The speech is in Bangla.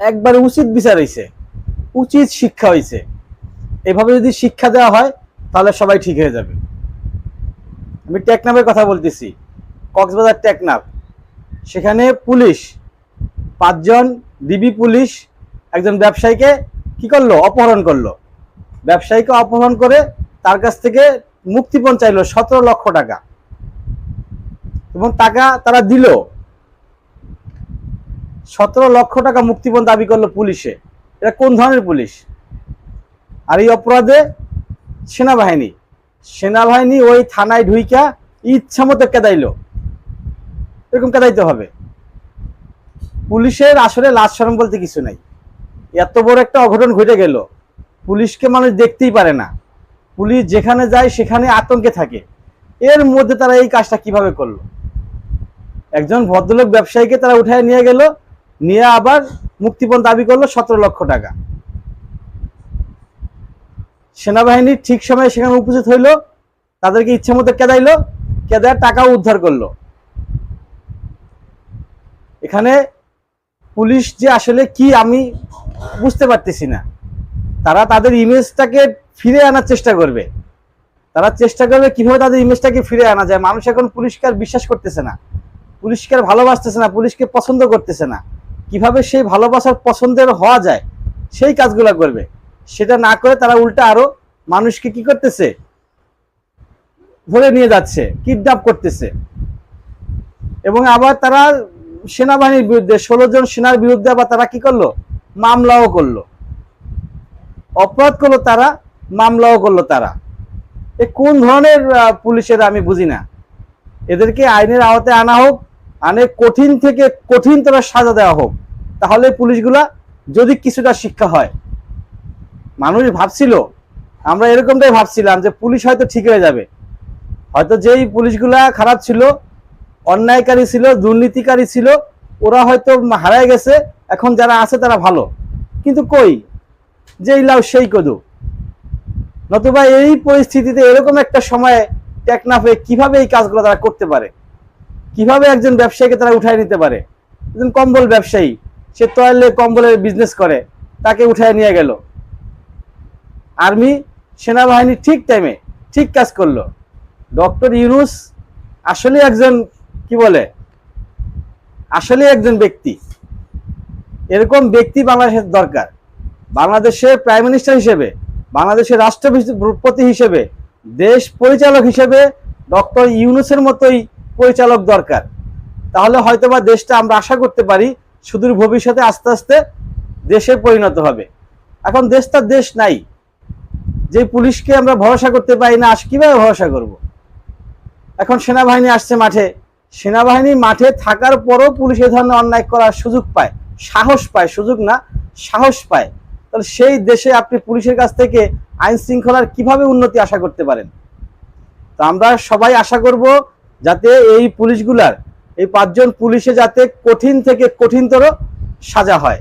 একবারে উচিত বিচার হয়েছে উচিত শিক্ষা হয়েছে এভাবে যদি শিক্ষা দেওয়া হয়, তাহলে সবাই ঠিক হয়ে যাবে। আমি টেকনাফের কথা বলতেছি, কক্সবাজার টেকনাফ। সেখানে পুলিশ, পাঁচজন ডিবি পুলিশ, একজন ব্যবসায়ীকে কি করল? অপহরণ করল। ব্যবসায়ীকে অপহরণ করে তার কাছ থেকে মুক্তিপণ চাইলো সতেরো লক্ষ টাকা। এবং টাকা তারা দিল। সতেরো লক্ষ টাকা মুক্তিপণ দাবি করল পুলিশে। এটা কোন ধরনের পুলিশ? আর এই অপরাধে সেনাবাহিনী সেনাবাহিনী ওই থানায় ঢুইকা ইচ্ছা মতো কেদাইল। এরকম কেদাইতে হবে। পুলিশের আসলে লাজ সরম বলতে কিছু নাই। এত বড় একটা অঘটন ঘটে গেল। পুলিশকে মানুষ দেখতেই পারে না। পুলিশ যেখানে যায় সেখানে আতঙ্কে থাকে। এর মধ্যে তারা এই কাজটা কীভাবে করল? একজন ভদ্রলোক ব্যবসায়ীকে তারা উঠায় নিয়ে গেল। নিয়ে আবার মুক্তিপণ দাবি করল সতেরো লক্ষ টাকা। সেনাবাহিনী ঠিক সময়ে সেখানে উপস্থিত হইল, তাদেরকে ইচ্ছে মতো কেদাইলো কেদায় টাকাও উদ্ধার করল। এখানে পুলিশ যে আসলে কি আমি বুঝতে পারতেছি না। তারা তাদের ইমেজটাকে ফিরে আনার চেষ্টা করবে। তারা চেষ্টা করবে কীভাবে তাদের ইমেজটাকে ফিরে আনা যায়। মানুষ এখন পুলিশকে আর বিশ্বাস করতেছে না। পুলিশকে আর ভালোবাসতেছে না, পুলিশকে পছন্দ করতেছে না। কীভাবে সেই ভালোবাসার পছন্দের হওয়া যায়, সেই কাজগুলো করবে। সেটা না করে তারা উল্টা আরও মানুষকে কি করতেছে? ধরে নিয়ে যাচ্ছে কিডন্যাপ করতেছে। এবং আবার তারা সেনাবাহিনীর বিরুদ্ধে, ষোলো জন সেনার বিরুদ্ধে আবার তারা কি করল? মামলাও করল। অপরাধ করল তারা, মামলাও করল তারা। এ কোন ধরনের পুলিশের আমি বুঝি না। এদেরকে আইনের আওতায় আনা হোক আনে কঠিন থেকে কঠিন কঠিনতর সাজা দেওয়া হোক। তাহলে পুলিশগুলা যদি কিছুটা শিক্ষা হয়। মানুষ ভাবছিল, আমরা এরকমটাই ভাবছিলাম যে পুলিশ হয়তো ঠিক হয়ে যাবে। হয়তো যেই পুলিশগুলা খারাপ ছিল, অন্যায়কারী ছিল, দুর্নীতিকারী ছিল, ওরা হয়তো হারায় গেছে, এখন যারা আছে তারা ভালো। কিন্তু কই? যেই লাউ সেই কদু। নতুবা এই পরিস্থিতিতে এরকম একটা সময়ে টেকনাফে কীভাবে এই কাজগুলো তারা করতে পারে? কীভাবে একজন ব্যবসায়ীকে তারা উঠায় নিতে পারে? একজন কম্বল ব্যবসায়ী, সে তয়ালে কম্বলের বিজনেস করে, তাকে উঠায় নিয়ে গেল। আর্মি, সেনাবাহিনী ঠিক টাইমে ঠিক কাজ করল। ডক্টর ইউনুস আসলে একজন, কি বলে? আসলে একজন ব্যক্তি। এরকম ব্যক্তি বাংলাদেশের দরকার। বাংলাদেশের প্রাইম মিনিস্টার হিসেবে, বাংলাদেশের রাষ্ট্রপতি হিসেবে, দেশ পরিচালক হিসেবে ডক্টর ইউনুসের মতোই পরিচালক দরকার। তাহলে হয়তোবা দেশটা আমরা আশা করতে পারি, সুদূর ভবিষ্যতে আস্তে আস্তে দেশে পরিণত হবে। এখন দেশটা দেশ নাই। যে পুলিশকে আমরা ভরসা করতে পারি না, আজ কীভাবে ভরসা করব। এখন সেনাবাহিনী আসছে মাঠে। সেনাবাহিনী মাঠে থাকার পরও পুলিশ এ ধরনের অন্যায় করার সুযোগ পায়। সাহস পায়, সুযোগ না, সাহস পায়। তাহলে সেই দেশে আপনি পুলিশের কাছ থেকে আইন শৃঙ্খলার কীভাবে উন্নতি আশা করতে পারেন? তো আমরা সবাই আশা করব যাতে এই পুলিশগুলার এই পাঁচজন পুলিশে যাতে কঠিন থেকে কঠিনতর সাজা হয়।